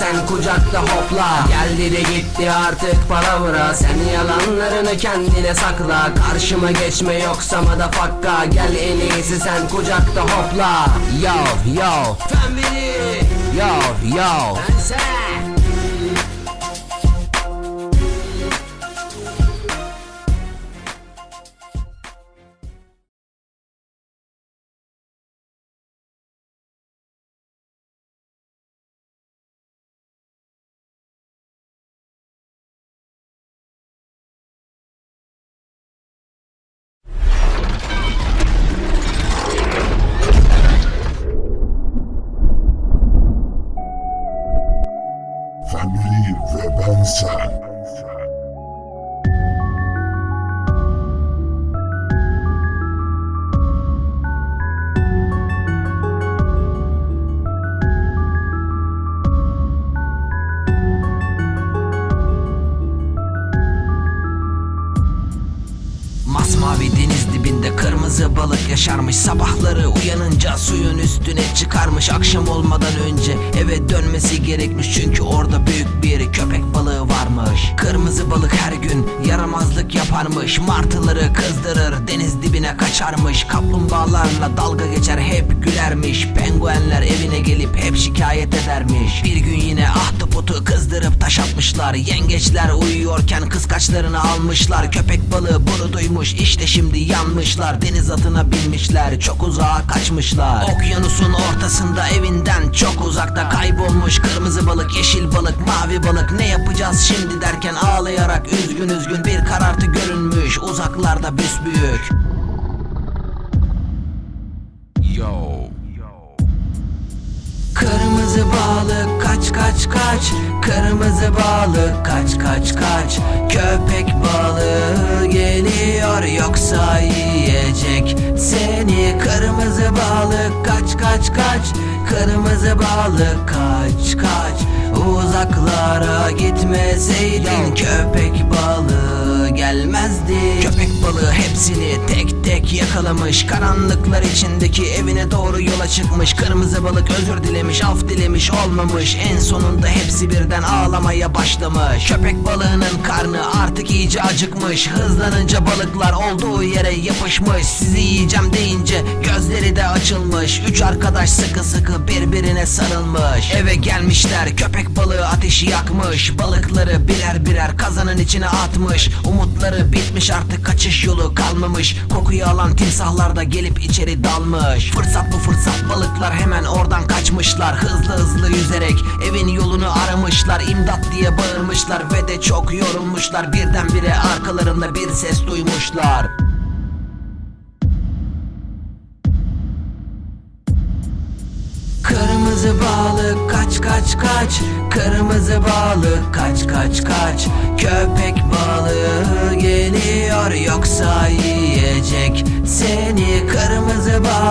sen kucakta hopla. Geldi de gitti artık palavra Sen yalanlarını kendine sakla. Karşıma geçme yoksa madafakka. Gel en iyisi sen kucakta hopla. Yo yo Fembili Yo yo Ben sen Family ve ben sen. Deniz dibinde kırmızı balık yaşarmış Sabahları uyanınca suyun üstüne çıkarmış Akşam olmadan önce. Eve dönmesi gerekmiş Çünkü orada büyük bir köpek balığı varmış. Kırmızı balık her gün yaramazlık yaparmış. Martıları kızdırır deniz dibine kaçarmış. Kaplumbağalarla dalga geçer hep gülermiş. Penguenler evine gelip hep şikayet edermiş. Bir gün yine ahtapotu kızdırıp taş atmışlar. Yengeçler uyuyorken kıskaçlarını almışlar. Köpek balığı bunu duymuş işte şimdi yanmışlar. Deniz atına binmişler çok uzağa kaçmışlar. Okyanusun ortasında evinden çok uzakta kaybolmuş. Kırmızı balık yeşil balık mavi balık. Ne yapacağız şimdi derken ağlayarak üzgün üzgün bir karartı görünmüş. Uzaklarda büsbüyük. Yo kaç kaç kaç. Kırmızı balık kaç kaç kaç. Köpek balığı geliyor yoksa yiyecek Seni. Kırmızı balık kaç kaç kaç. Kırmızı balık kaç kaç. Uzaklara gitmeseydin köpek balığı gelmezdi Balığı hepsini tek tek yakalamış. Karanlıklar içindeki evine doğru yola çıkmış. Kırmızı balık özür dilemiş af dilemiş olmamış. En sonunda hepsi birden ağlamaya başlamış. Köpek balığının karnı artık iyice acıkmış Hızlanınca balıklar olduğu yere yapışmış. Sizi yiyeceğim deyince gözleri de açılmış. Üç arkadaş sıkı sıkı birbirine sarılmış. Eve gelmişler köpek balığı ateşi yakmış. Balıkları birer birer kazanın içine atmış. Umutları bitmiş artık kaçış yolu kalmamış. Kokuyu alan timsahlar da gelip içeri dalmış. Fırsat bu fırsat balıklar hemen oradan kaçmışlar. Hızlı hızlı yüzerek evin yolunu aramışlar İmdat diye bağırmışlar ve de çok yorulmuşlar. Birdenbire arkalarında bir ses duymuşlar. Kırmızı balık kaç kaç kaç. Kırmızı balık kaç kaç kaç. Köpek balığı geliyor yoksa yiyecek. Seni kırmızı balık